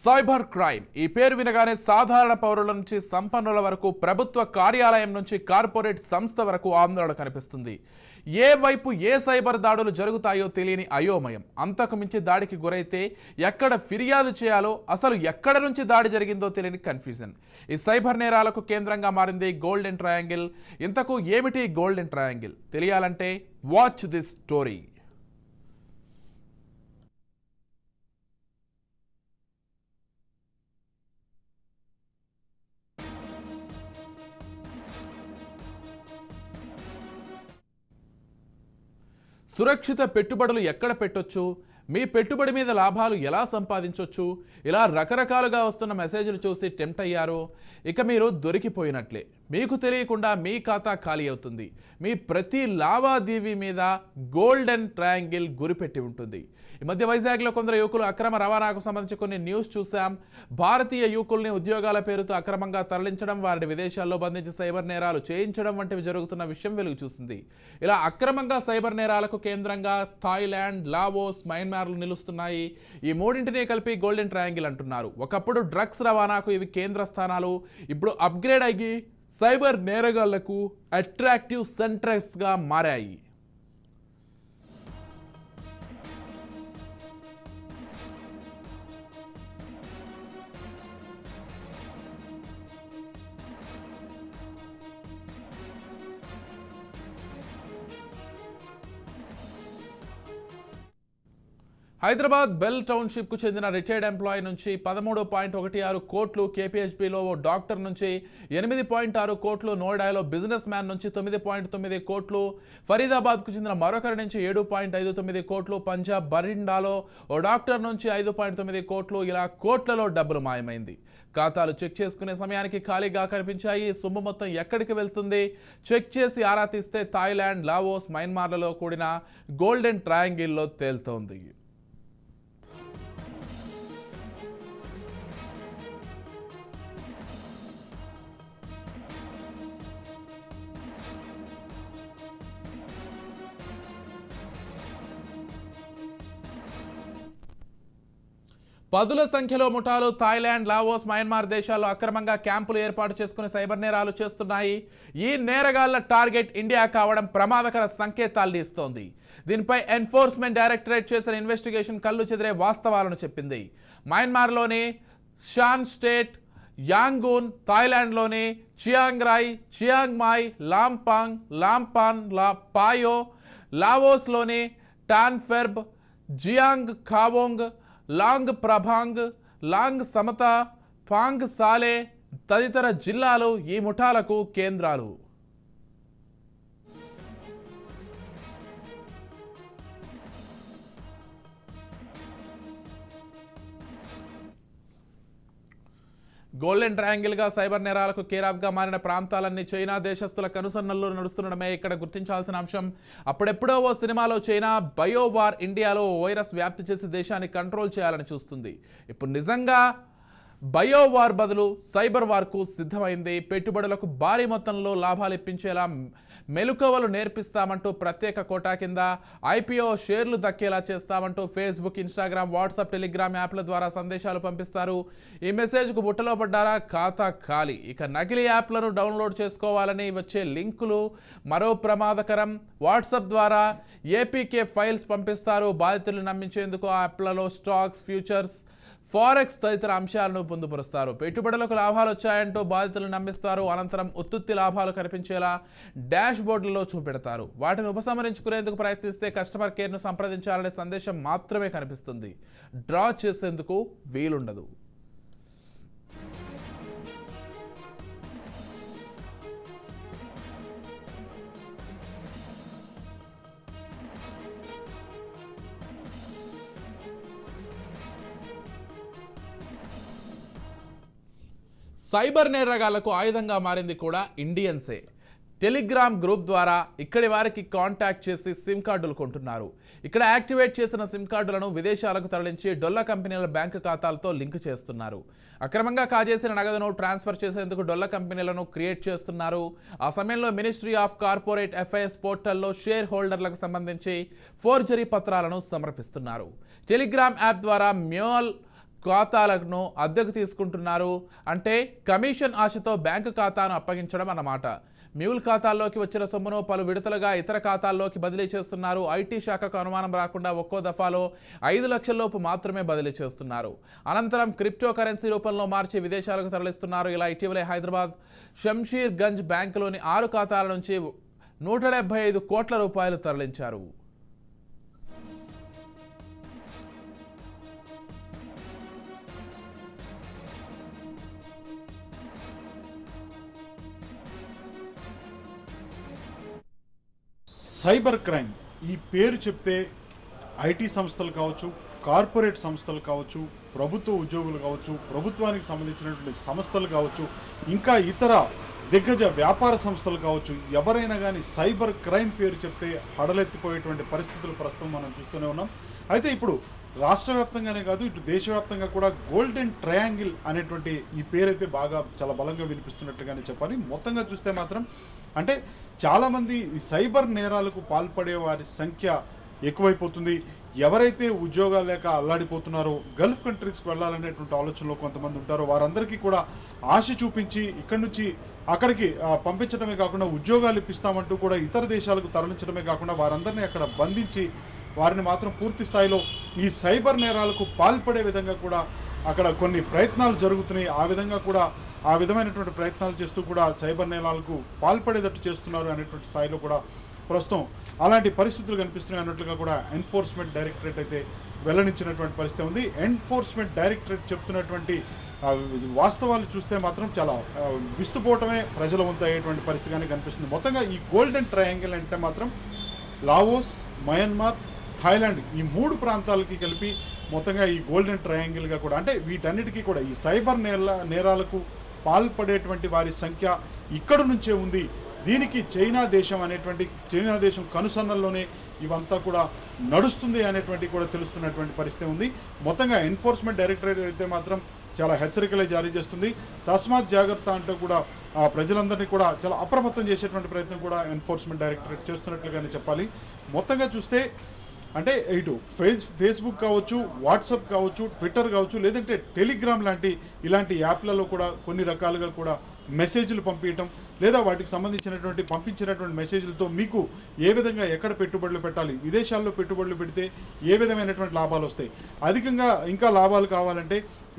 Cyber crime. ఈ పేరు వినగానే సాధారణ పౌరుల నుంచి సంపన్నుల వరకు ప్రభుత్వ కార్యాలయం నుంచి కార్పొరేట్ సంస్థ వరకు ఆందోళన కనిపిస్తుంది. ఏ వైపు ఏ సైబర్ దాడులు జరుగుతాయో తెలియని అయోమయం. అంతకు మించి దాడికి గురైతే ఎక్కడ ఫిర్యాదు చేయాలో అసలు ఎక్కడ నుంచి దాడి జరిగిందో తెలియని కన్ఫ్యూజన్. ఈ సైబర్ నేరాలకు కేంద్రంగా మారింది గోల్డెన్ ట్రయాంగిల్. ఇంతకు ఏమిటి గోల్డెన్ ట్రయాంగిల్? తెలియాలంటే వాచ్ దిస్ స్టోరీ. సురక్షిత పెట్టుబడులు ఎక్కడ పెట్టొచ్చు? మీ పెట్టుబడి మీద లాభాలు ఎలా సంపాదించొచ్చు? ఇలా రకరకాలుగా వస్తున్న మెసేజ్లు చూసి టెంప్ట్ అయ్యారో. ఇక మీరు దొరికిపోయినట్లే. మీకు తెలియకుండా మీ ఖాతా ఖాళీ అవుతుంది. మీ ప్రతి లావాదేవీ మీద గోల్డెన్ ట్రయాంగిల్ గురిపెట్టి ఉంటుంది. ఈ మధ్య వైజాగ్లో కొందరు యువకులు అక్రమ రవాణాకు సంబంధించి కొన్ని న్యూస్ చూశాం. భారతీయ యువకుల్ని ఉద్యోగాల పేరుతో అక్రమంగా తరలించడం వారిని విదేశాల్లో బంధించి సైబర్ నేరాలు చేయించడం వంటివి జరుగుతున్న విషయం వెలుగు చూసింది. ఇలా అక్రమంగా సైబర్ నేరాలకు కేంద్రంగా థాయిలాండ్ లావోస్ మయన్మార్లు నిలుస్తున్నాయి. ఈ మూడింటిని కలిపి గోల్డెన్ ట్రయాంగిల్ అంటున్నారు. ఒకప్పుడు డ్రగ్స్ రవాణాకు ఇవి కేంద్ర స్థానాలు ఇప్పుడు అప్గ్రేడ్ అయ్యి సైబర్ నేరగాళ్ళకు అట్రాక్టివ్ సెంటర్స్గా మారాయి. హైదరాబాద్ బెల్ టౌన్షిప్కు చెందిన రిటైర్డ్ ఎంప్లాయీ నుంచి పదమూడు పాయింట్ ఒకటి ఆరు కోట్లు కేపీహెచ్బిలో ఓ డాక్టర్ నుంచి ఎనిమిది పాయింట్ ఆరు కోట్లు నోయిడాలో బిజినెస్ మ్యాన్ నుంచి తొమ్మిది పాయింట్ తొమ్మిది కోట్లు ఫరీదాబాద్కు చెందిన మరొకరి నుంచి ఏడు పాయింట్ ఐదు తొమ్మిది కోట్లు పంజాబ్ బరిండాలో ఓ డాక్టర్ నుంచి ఐదు పాయింట్ తొమ్మిది కోట్లు ఇలా కోట్లలో డబ్బులు మాయమైంది. ఖాతాలు చెక్ చేసుకునే సమయానికి ఖాళీగా కనిపించాయి. సొమ్ము మొత్తం ఎక్కడికి వెళ్తుంది? చెక్ చేసి ఆరా తీస్తే థాయిలాండ్ లావోస్ మయన్మార్లలో కూడిన గోల్డెన్ ట్రయాంగిల్లో తేలుతోంది. పదుల సంఖ్యలో ముఠాలు థాయిలాండ్ లావోస్ మయన్మార్ దేశాల్లో అక్రమంగా క్యాంపులు ఏర్పాటు చేసుకుని సైబర్ నేరాలు చేస్తున్నాయి. ఈ నేరగాళ్ళ టార్గెట్ ఇండియా కావడం ప్రమాదకర సంకేతాలు ఇస్తోంది. దీనిపై ఎన్ఫోర్స్మెంట్ డైరెక్టరేట్ చేసిన ఇన్వెస్టిగేషన్ కళ్ళు చెదిరే వాస్తవాలను చెప్పింది. మయన్మార్లోని Shan State Yangon థాయిలాండ్లోని Chiang Rai Chiang Mai Lampang Lampang లా పాయో లావోస్లోని టాన్ఫెర్బ్ జియాంగ్ ఖావోంగ్ లాంగ్ ప్రభాంగ్ లాంగ్ సమత ఫాంగ్ సాలే తదితర జిల్లాలు ఈ ముఠాలకు కేంద్రాలు. గోల్డెన్ ట్రయాంగిల్గా సైబర్ నేరాలకు కేరాఫ్గా మారిన ప్రాంతాలన్నీ చైనా దేశస్తుల కనుసన్నల్లో నడుస్తుండడమే ఇక్కడ గుర్తించాల్సిన అంశం. అప్పుడెప్పుడో ఓ సినిమాలో చైనా బయోవార్ ఇండియాలో వైరస్ వ్యాప్తి చేసి దేశాన్ని కంట్రోల్ చేయాలని చూస్తుంది. ఇప్పుడు నిజంగా బయోవార్ బదులు సైబర్ వార్కు సిద్ధమైంది. పెట్టుబడులకు భారీ మొత్తంలో లాభాలు ఇప్పించేలా మెలుకవలు నేర్పిస్తామంటూ ప్రత్యేక కోటా కింద ఐపీఓ షేర్లు దక్కేలా చేస్తామంటూ ఫేస్బుక్ ఇన్స్టాగ్రామ్ వాట్సాప్ టెలిగ్రామ్ యాప్ల ద్వారా సందేశాలు పంపిస్తారు. ఈ మెసేజ్కు బుట్టలో పడ్డారా? ఖాతా ఖాళీ. ఇక నకిలీ యాప్లను డౌన్లోడ్ చేసుకోవాలని వచ్చే లింకులు మరో ప్రమాదకరం. వాట్సాప్ ద్వారా ఏపీకే ఫైల్స్ పంపిస్తారు. బాధితులు నమ్మించేందుకు ఆ యాప్లలో స్టాక్స్ ఫ్యూచర్స్ ఫారెక్స్ తదితర అంశాలను పొందుపరుస్తారు. పెట్టుబడులకు లాభాలు వచ్చాయంటూ బాధితులను నమ్మిస్తారు. అనంతరం ఉత్తుత్తి లాభాలు కనిపించేలా డాష్ బోర్డులలో చూపెడతారు. వాటిని ఉపసంహరించుకునేందుకు ప్రయత్నిస్తే కస్టమర్ కేర్ను సంప్రదించాలనే సందేశం మాత్రమే కనిపిస్తుంది. డ్రా చేసేందుకు వీలుండదు. సైబర్ నేరగాళ్ళకు ఆయుధంగా మారింది కూడా ఇండియన్సే. టెలిగ్రామ్ గ్రూప్ ద్వారా ఇక్కడి వారికి కాంటాక్ట్ చేసి సిమ్ కార్డులు కొంటున్నారు. ఇక్కడ యాక్టివేట్ చేసిన సిమ్ కార్డులను విదేశాలకు తరలించి డొల్ల కంపెనీల బ్యాంకు ఖాతాలతో లింక్ చేస్తున్నారు. అక్రమంగా కాజేసిన నగదును ట్రాన్స్ఫర్ చేసేందుకు డొల్ల కంపెనీలను క్రియేట్ చేస్తున్నారు. ఆ సమయంలో మినిస్ట్రీ ఆఫ్ కార్పొరేట్ ఎఫ్ఐఎస్ పోర్టల్లో షేర్ హోల్డర్లకు సంబంధించి ఫోర్జరీ పత్రాలను సమర్పిస్తున్నారు. టెలిగ్రామ్ యాప్ ద్వారా మ్యూల్ ఖాతాలను అద్దెకు తీసుకుంటున్నారు అంటే కమిషన్ ఆశతో బ్యాంకు ఖాతాను అప్పగించడం అన్నమాట. మ్యూల్ ఖాతాల్లోకి వచ్చిన సొమ్మును పలు విడతలుగా ఇతర ఖాతాల్లోకి బదిలీ చేస్తున్నారు. ఐటీ శాఖకు అనుమానం రాకుండా ఒక్కో దఫాలో ఐదు లక్షల్లోపు మాత్రమే బదిలీ చేస్తున్నారు. అనంతరం క్రిప్టో కరెన్సీ రూపంలో మార్చి విదేశాలకు తరలిస్తున్నారు. ఇలా ఇటీవలే హైదరాబాద్ షంషీర్ గంజ్ బ్యాంకులోని ఆరు ఖాతాల నుంచి నూట డెబ్బై ఐదు కోట్ల రూపాయలు తరలించారు. సైబర్ క్రైమ్ ఈ పేరు చెప్తే ఐటీ సంస్థలు కావచ్చు కార్పొరేట్ సంస్థలు కావచ్చు ప్రభుత్వ ఉద్యోగులు కావచ్చు ప్రభుత్వానికి సంబంధించినటువంటి సంస్థలు కావచ్చు ఇంకా ఇతర దిగ్గజ వ్యాపార సంస్థలు కావచ్చు ఎవరైనా కానీ సైబర్ క్రైమ్ పేరు చెప్తే హడలెత్తిపోయేటువంటి పరిస్థితులు ప్రస్తుతం మనం చూస్తూనే ఉన్నాం. అయితే ఇప్పుడు రాష్ట్ర వ్యాప్తంగానే కాదు ఇటు దేశవ్యాప్తంగా కూడా గోల్డెన్ ట్రయాంగిల్ అనేటువంటి ఈ పేరైతే బాగా చాలా బలంగా వినిపిస్తున్నట్లుగానే చెప్పాలి. మొత్తంగా చూస్తే మాత్రం అంటే చాలామంది ఈ సైబర్ నేరాలకు పాల్పడే వారి సంఖ్య ఎక్కువైపోతుంది. ఎవరైతే ఉద్యోగాలు లేక అల్లాడిపోతున్నారో గల్ఫ్ కంట్రీస్కి వెళ్ళాలనేటువంటి ఆలోచనలో కొంతమంది ఉంటారో వారందరికీ కూడా ఆశ చూపించి ఇక్కడి నుంచి అక్కడికి పంపించడమే కాకుండా ఉద్యోగాలు ఇప్పిస్తామంటూ కూడా ఇతర దేశాలకు తరలించడమే కాకుండా వారందరినీ అక్కడ బంధించి వారిని మాత్రం పూర్తి స్థాయిలో ఈ సైబర్ నేరాలకు పాల్పడే విధంగా కూడా అక్కడ కొన్ని ప్రయత్నాలు జరుగుతున్నాయి. ఆ విధంగా కూడా ఆ విధమైనటువంటి ప్రయత్నాలు చేస్తూ కూడా సైబర్ నేరాలకు పాల్పడేటట్టు చేస్తున్నారు అనేటువంటి స్థాయిలో కూడా ప్రస్తుతం అలాంటి పరిస్థితులు కనిపిస్తున్నాయి అన్నట్లుగా కూడా ఎన్ఫోర్స్మెంట్ డైరెక్టరేట్ అయితే వెల్లడించినటువంటి పరిస్థితి ఉంది. ఎన్ఫోర్స్మెంట్ డైరెక్టరేట్ చెప్తున్నటువంటి వాస్తవాలు చూస్తే మాత్రం చాలా విస్తుపోవటమే ప్రజల వంతు అయ్యేటువంటి పరిస్థితిగానే కనిపిస్తుంది. మొత్తంగా ఈ గోల్డెన్ ట్రయాంగిల్ అంటే మాత్రం లావోస్ మయన్మార్ థాయిలాండ్ ఈ మూడు ప్రాంతాలకి కలిపి మొత్తంగా ఈ గోల్డెన్ ట్రయాంగిల్గా కూడా అంటే వీటన్నిటికీ కూడా ఈ సైబర్ నేర నేరాలకు పాల్పడేటువంటి వారి సంఖ్య ఇక్కడ నుంచే ఉంది. దీనికి చైనా దేశం అనేటువంటి చైనా దేశం కనుసన్నల్లోనే ఇవంతా కూడా నడుస్తుంది అనేటువంటి కూడా తెలుస్తున్నటువంటి పరిస్థితి ఉంది. మొత్తంగా ఎన్ఫోర్స్మెంట్ డైరెక్టరేట్ అయితే మాత్రం చాలా హెచ్చరికలే జారీ చేస్తుంది. తస్మాత్ జాగ్రత్త అంటూ కూడా ఆ ప్రజలందరినీ కూడా చాలా అప్రమత్తం చేసేటువంటి ప్రయత్నం కూడా ఎన్ఫోర్స్మెంట్ డైరెక్టరేట్ చేస్తున్నట్లుగానే చెప్పాలి. మొత్తంగా చూస్తే అంటే ఇటు ఫేస్ ఫేస్బుక్ కావచ్చు వాట్సాప్ కావచ్చు ట్విట్టర్ కావచ్చు లేదంటే టెలిగ్రామ్ లాంటి ఇలాంటి యాప్లలో కూడా కొన్ని రకాలుగా కూడా మెసేజ్లు పంపించటం లేదా వాటికి సంబంధించినటువంటి పంపించినటువంటి మెసేజ్లతో మీకు ఏ విధంగా ఎక్కడ పెట్టుబడులు పెట్టాలి విదేశాల్లో పెట్టుబడులు పెడితే ఏ విధమైనటువంటి లాభాలు వస్తాయి? అధికంగా ఇంకా లాభాలు కావాలంటే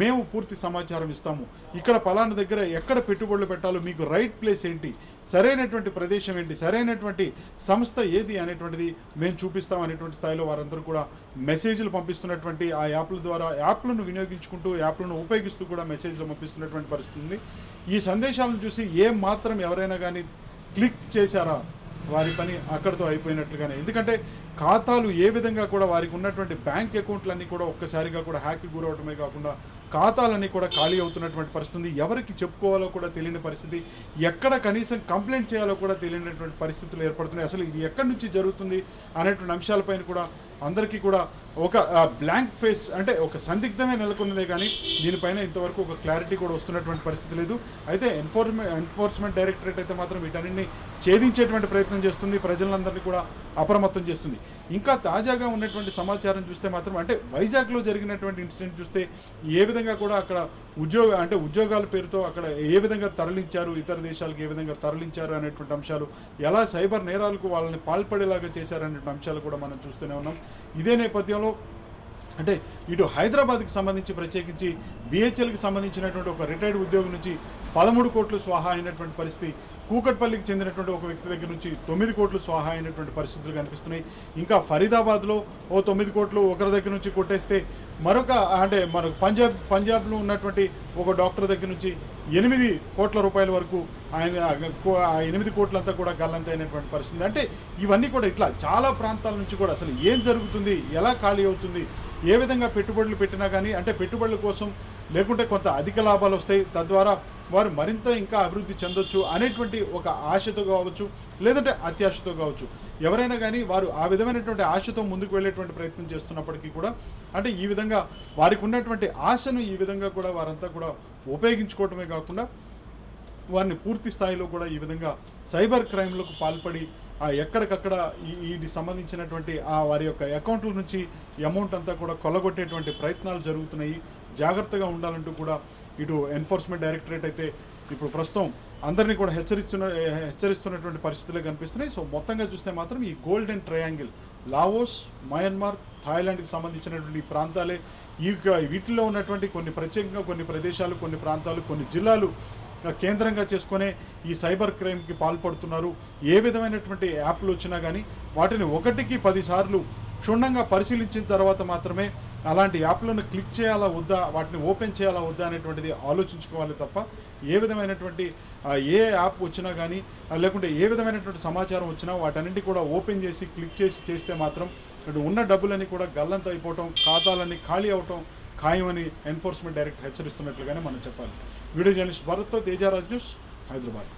మేము పూర్తి సమాచారం ఇస్తాము. ఇక్కడ పలానా దగ్గర ఎక్కడ పెట్టుబడులు పెట్టాలో మీకు రైట్ ప్లేస్ ఏంటి సరైనటువంటి ప్రదేశం ఏంటి సరైనటువంటి సంస్థ ఏది అనేటువంటిది మేము చూపిస్తాం అనేటువంటి స్థాయిలో వారందరూ కూడా మెసేజ్లు పంపిస్తున్నటువంటి ఆ యాప్ల ద్వారా యాప్లను వినియోగించుకుంటూ యాప్లను ఉపయోగిస్తూ కూడా మెసేజ్లు పంపిస్తున్నటువంటి పరిస్థితి ఉంది. ఈ సందేశాలను చూసి ఏం మాత్రం ఎవరైనా కానీ క్లిక్ చేశారా? వారి పని అక్కడతో అయిపోయినట్లుగానే. ఎందుకంటే ఖాతాలు ఏ విధంగా కూడా వారికి ఉన్నటువంటి బ్యాంక్ అకౌంట్లన్నీ కూడా ఒక్కసారిగా కూడా హ్యాక్కి గురవటమే కాకుండా ఖాతాలన్నీ కూడా ఖాళీ అవుతున్నటువంటి పరిస్థితి ఎవరికి చెప్పుకోవాలో కూడా తెలియని పరిస్థితి ఎక్కడ కనీసం కంప్లైంట్ చేయాలో కూడా తెలియనటువంటి పరిస్థితులు ఏర్పడుతున్నాయి. అసలు ఇది ఎక్కడి నుంచి జరుగుతుంది అనేటువంటి అంశాలపైన కూడా అందరికీ కూడా ఒక బ్లాంక్ ఫేస్ అంటే ఒక సందిగ్ధమే నెలకొన్నదే కానీ దీనిపైన ఇంతవరకు ఒక క్లారిటీ కూడా వస్తున్నటువంటి పరిస్థితి లేదు. అయితే ఎన్ఫోర్స్మెంట్ ఎన్ఫోర్స్మెంట్ డైరెక్టరేట్ అయితే మాత్రం వీటన్నింటినీ ఛేదించేటువంటి ప్రయత్నం చేస్తుంది. ప్రజలందరినీ కూడా అప్రమత్తం చేస్తుంది. ఇంకా తాజాగా ఉన్నటువంటి సమాచారం చూస్తే మాత్రం అంటే వైజాగ్లో జరిగినటువంటి ఇన్సిడెంట్ చూస్తే ఏ విధంగా కూడా అక్కడ ఉద్యోగ అంటే ఉద్యోగాల పేరుతో అక్కడ ఏ విధంగా తరలించారు ఇతర దేశాలకు ఏ విధంగా తరలించారు అనేటువంటి అంశాలు ఎలా సైబర్ నేరాలకు వాళ్ళని పాల్పడేలాగా చేశారు అనేటువంటి అంశాలు కూడా మనం చూస్తూనే ఉన్నాం. ఇదే నేపథ్యంలో అంటే ఇటు హైదరాబాద్కి సంబంధించి ప్రత్యేకించి బిహెచ్ఎల్కి సంబంధించినటువంటి ఒక రిటైర్డ్ ఉద్యోగి నుంచి పదమూడు కోట్లు స్వాహా అయినటువంటి పరిస్థితి కూకట్పల్లికి చెందినటువంటి ఒక వ్యక్తి దగ్గర నుంచి తొమ్మిది కోట్లు స్వాహా అయినటువంటి పరిస్థితులు కనిపిస్తున్నాయి. ఇంకా ఫరీదాబాద్లో ఓ తొమ్మిది కోట్లు ఒకరి దగ్గర నుంచి కొట్టేస్తే మరొక అంటే మన పంజాబ్ పంజాబ్లో ఉన్నటువంటి ఒక డాక్టర్ దగ్గర నుంచి ఎనిమిది కోట్ల రూపాయల వరకు ఆయన ఆ ఎనిమిది కోట్లంతా కూడా గల్లంతైనటువంటి పరిస్థితి అంటే ఇవన్నీ కూడా ఇట్లా చాలా ప్రాంతాల నుంచి కూడా అసలు ఏం జరుగుతుంది ఎలా ఖాళీ అవుతుంది ఏ విధంగా పెట్టుబడులు పెట్టినా కానీ అంటే పెట్టుబడుల కోసం లేకుంటే కొంత అధిక లాభాలు వస్తాయి. తద్వారా వారు మరింత ఇంకా అభివృద్ధి చెందొచ్చు అనేటువంటి ఒక ఆశతో కావచ్చు లేదంటే అత్యాశతో కావచ్చు. ఎవరైనా కానీ వారు ఆ విధమైనటువంటి ఆశతో ముందుకు వెళ్ళేటువంటి ప్రయత్నం చేస్తున్నప్పటికీ కూడా అంటే ఈ విధంగా వారికి ఉన్నటువంటి ఆశను ఈ విధంగా కూడా వారంతా కూడా ఉపయోగించుకోవటమే కాకుండా వారిని పూర్తి స్థాయిలో కూడా ఈ విధంగా సైబర్ క్రైమ్లకు పాల్పడి ఆ ఎక్కడికక్కడ ఈ వీటికి సంబంధించినటువంటి ఆ వారి యొక్క అకౌంట్ల నుంచి అమౌంట్ అంతా కూడా కొల్లగొట్టేటువంటి ప్రయత్నాలు జరుగుతున్నాయి. జాగ్రత్తగా ఉండాలంటూ కూడా ఇటు ఎన్ఫోర్స్మెంట్ డైరెక్టరేట్ అయితే ఇప్పుడు ప్రస్తుతం అందరినీ కూడా హెచ్చరిస్తున్న హెచ్చరిస్తున్నటువంటి పరిస్థితులే కనిపిస్తున్నాయి. సో మొత్తంగా చూస్తే మాత్రం ఈ గోల్డెన్ ట్రయాంగిల్ లావోస్ మయన్మార్ థాయిలాండ్కి సంబంధించినటువంటి ఈ ప్రాంతాలే ఈ వీటిలో ఉన్నటువంటి కొన్ని ప్రత్యేకంగా కొన్ని ప్రదేశాలు కొన్ని ప్రాంతాలు కొన్ని జిల్లాలు కేంద్రంగా చేసుకునే ఈ సైబర్ క్రైమ్కి పాల్పడుతున్నారు. ఏ విధమైనటువంటి యాప్లు వచ్చినా కానీ వాటిని ఒకటికి పదిసార్లు క్షుణ్ణంగా పరిశీలించిన తర్వాత మాత్రమే అలాంటి యాప్లను క్లిక్ చేయాలా వద్దా వాటిని ఓపెన్ చేయాలా వద్దా అనేటువంటిది ఆలోచించుకోవాలి తప్ప ఏ విధమైనటువంటి ఏ యాప్ వచ్చినా కానీ లేకుంటే ఏ విధమైనటువంటి సమాచారం వచ్చినా వాటన్నింటి కూడా ఓపెన్ చేసి క్లిక్ చేసి చేస్తే మాత్రం ఇటు ఉన్న డబ్బులన్నీ కూడా గల్లంత అయిపోవటం ఖాతాలన్నీ ఖాళీ అవటం ఖాయమని ఎన్ఫోర్స్మెంట్ డైరెక్ట్ హెచ్చరిస్తున్నట్లుగానే మనం చెప్పాలి. వీడియో జర్నలిస్ట్ భరత్తో తేజారాజ్ న్యూస్ హైదరాబాద్.